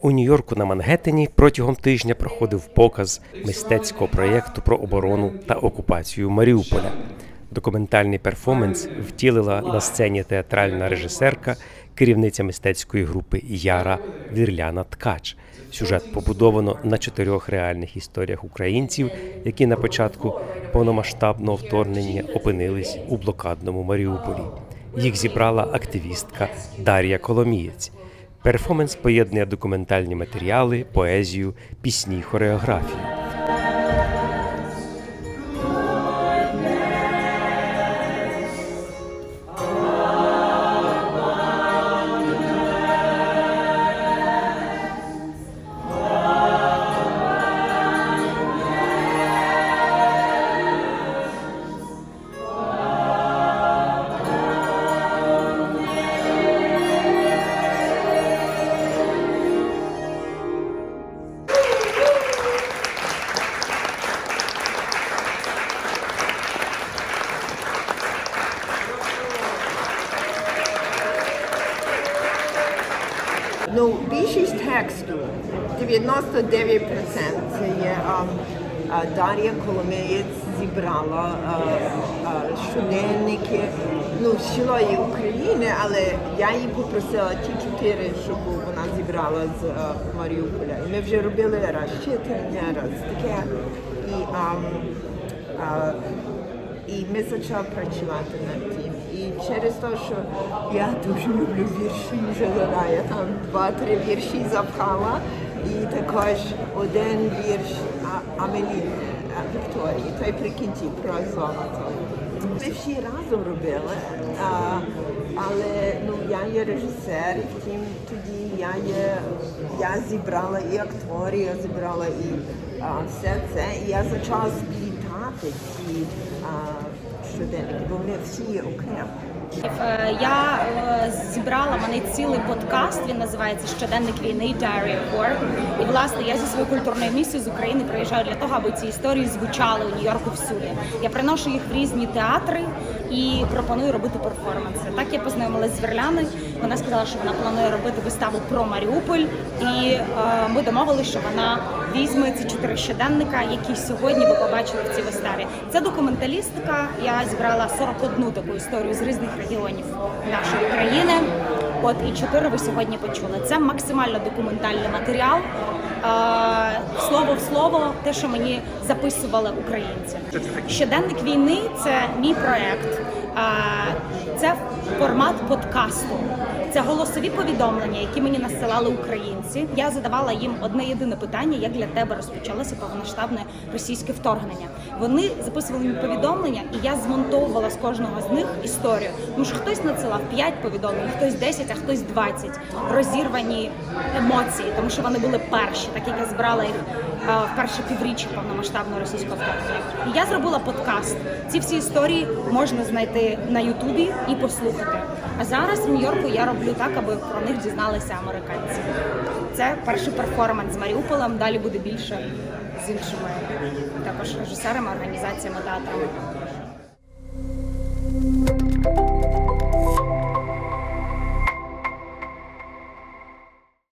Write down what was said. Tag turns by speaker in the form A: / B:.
A: У Нью-Йорку на Мангеттені протягом тижня проходив показ мистецького проєкту про оборону та окупацію Маріуполя. Документальний перформанс втілила на сцені театральна режисерка, керівниця мистецької групи Яра Вірляна Ткач. Сюжет побудовано на чотирьох реальних історіях українців, які на початку повномасштабного вторгнення опинились у блокадному Маріуполі. Їх зібрала активістка Дар'я Коломієць. Перформанс поєднує документальні матеріали, поезію, пісні, хореографію.
B: Ну, більшість тексту, 99% це є а, а, Дар'я Коломеєць зібрала а, а, щоденники ну, з цілої України, але я її попросила ті чотири, щоб вона зібрала з Маріуполя. І ми вже робили раз читання, раз таке. І, а, а, і ми почали працювати над тим. І через те, що я дуже люблю вірші Жадана, я там два-три вірші запхала. І також один вірш Амелі Вікторії, той при кінці про золото. Ми всі разом робили, а, але ну, я є режисер, і втім тоді я є, я зібрала і акторів, я зібрала і а, все це, і я почала сплітати ці щоденники, бо вони всі є окремо.
C: Я е, зібрала мене цілий подкаст. Він називається Щоденник війни Diary of War. І власне я зі своєю культурною місією з України приїжджаю для того, аби ці історії звучали у Нью-Йорку всюди. Я приношу їх в різні театри і пропоную робити перформанси. Так я познайомилася з Верляною. Вона сказала, що вона планує робити виставу про Маріуполь, і е, ми домовилися, що вона візьме ці чотири щоденника, які сьогодні ви побачили в цій виставі. Це документалістика. Я зібрала 41 таку історію з різних регіонів нашої країни. От і чотири ви сьогодні почули. Це максимально документальний матеріал. Е, слово в слово, те, що мені записували українці. Щоденник війни це мій проект. Це формат подкасту. Це голосові повідомлення, які мені насилали українці. Я задавала їм одне єдине питання: як для тебе розпочалося повномасштабне російське вторгнення. Вони записували мені повідомлення, і я змонтовувала з кожного з них історію. Тому що хтось надсилав 5 повідомлень, хтось 10, а хтось 20. розірвані емоції, тому що вони були перші, так як я збирала їх е, в перше півріччя повномасштабного російського вторгнення. І я зробила подкаст. Ці всі історії можна знайти на Ютубі і послухати. А зараз в Нью-Йорку я роблю так, аби про них дізналися американці. Це перший перформанс з Маріуполем. Далі буде більше з іншими також режисерами, організаціями, театрами.